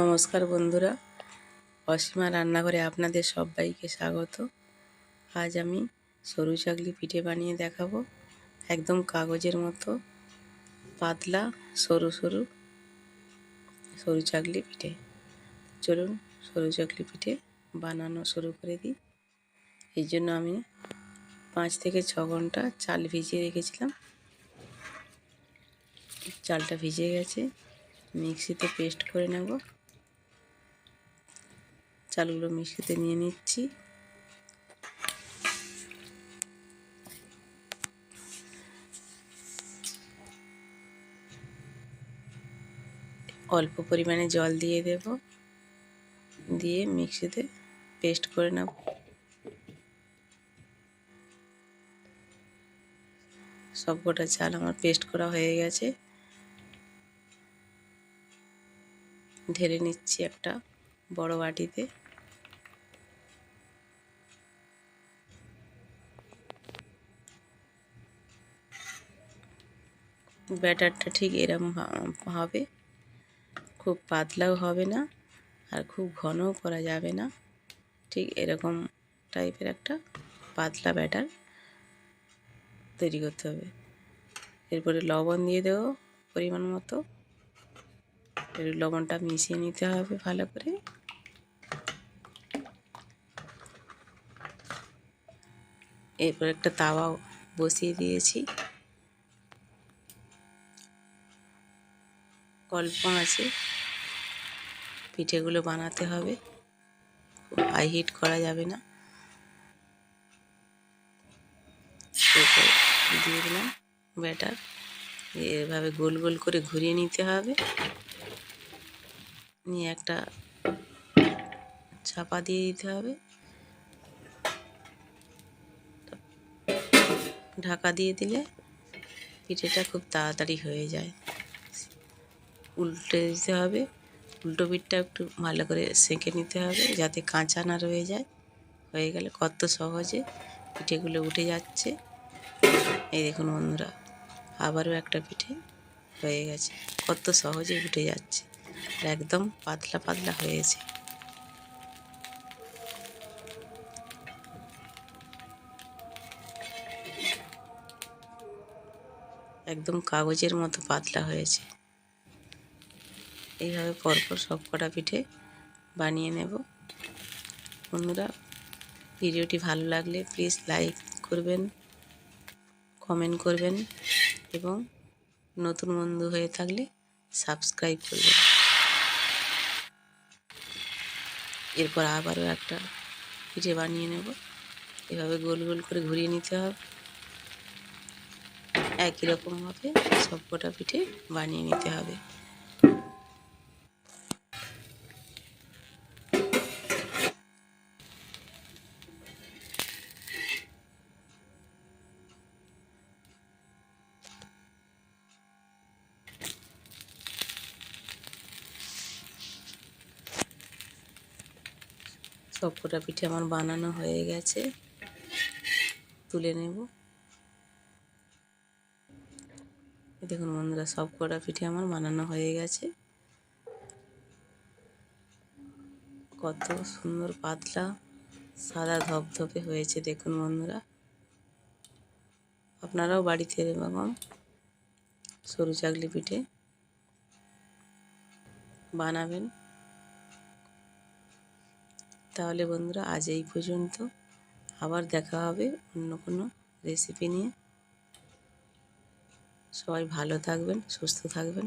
নমস্কার বন্ধুরা। অসীমা রান্নাঘরে আপনাদের সবাইকে স্বাগত। আজ আমি সরু চাকলি পিঠে বানিয়ে দেখাবো। একদম কাগজের মতো পাতলা, সরু সরু সরু চাকলি পিঠে। চলুন সরু চাকলি পিঠে বানানো শুরু করে দিই। এই জন্য আমি পাঁচ থেকে ছ ঘণ্টা চাল ভিজিয়ে রেখেছিলাম। চালটা ভিজে গেছে। মিক্সিতে পেস্ট করে নেব। চালগুলো মিক্সিতে নিয়ে নিচ্ছি। অল্প পরিমাণে জল দিয়ে দেব। দিয়ে মিক্সিতে পেস্ট করে নেব। সব কটা চাল আমার পেস্ট করা হয়ে গেছে। ঢেলে নিচ্ছি একটা বড় বাটিতে। ব্যাটারটা ঠিক এরম হবে। খুব পাতলাও হবে না আর খুব ঘনও করা যাবে না। ঠিক এরকম টাইপের একটা পাতলা ব্যাটার তৈরি করতে হবে। এরপরে লবণ দিয়ে দেবো পরিমাণ মতো। লবণটা মিশিয়ে নিতে হবে ভালো করে। এরপর একটা তাওয়া বসিয়ে দিয়েছি। অল্প আছে। পিঠেগুলো বানাতে হবে। হাই হিট করা যাবে না। দিয়ে দিলাম ব্যাটার এভাবে গোল গোল করে ঘুরিয়ে নিতে হবে। নিয়ে একটা চাপা দিয়ে দিতে হবে। ঢাকা দিয়ে দিলে পিঠেটা খুব তাড়াতাড়ি হয়ে যায়। উল্টে দিতে হবে। উল্টো পিঠটা একটু ভালো করে সেঁকে নিতে হবে যাতে কাঁচা না রয়ে যায়। হয়ে গেলে কত সহজে পিঠেগুলো উঠে যাচ্ছে। এই দেখুন বন্ধুরা, আবারও একটা পিঠে হয়ে গেছে। কত সহজে উঠে যাচ্ছে একদম পাতলা পাতলা হয়েছে। একদম কাগজের মতো পাতলা হয়েছে। এইভাবে পরপর সব কটা পিঠে বানিয়ে নেব। বন্ধুরা, ভিডিওটি ভালো লাগলে প্লিজ লাইক করবেন কমেন্ট করবেন এবং নতুন বন্ধু হয়ে থাকলে সাবস্ক্রাইব করবেন। এরপর আবারও একটা পিঠে বানিয়ে নেব। এভাবে গোল গোল করে ঘুরিয়ে নিতে হবে। একই রকমভাবে সব কটা পিঠে বানিয়ে নিতে হবে। সবকটা পিঠে আমার বানানো হয়ে গেছে। তুলে নেব। দেখুন বন্ধুরা সব কটা পিঠে আমার বানানো হয়ে গেছে। কত সুন্দর পাতলা, সাদা ধপধপে হয়েছে, দেখুন বন্ধুরা। আপনারাও বাড়িতে এরকম সরু চাকলি পিঠে বানাবেন। তাহলে বন্ধুরা, আজ এই পর্যন্ত। আবার দেখা হবে অন্য কোনো রেসিপি নিয়ে। সবাই ভালো থাকবেন, সুস্থ থাকবেন।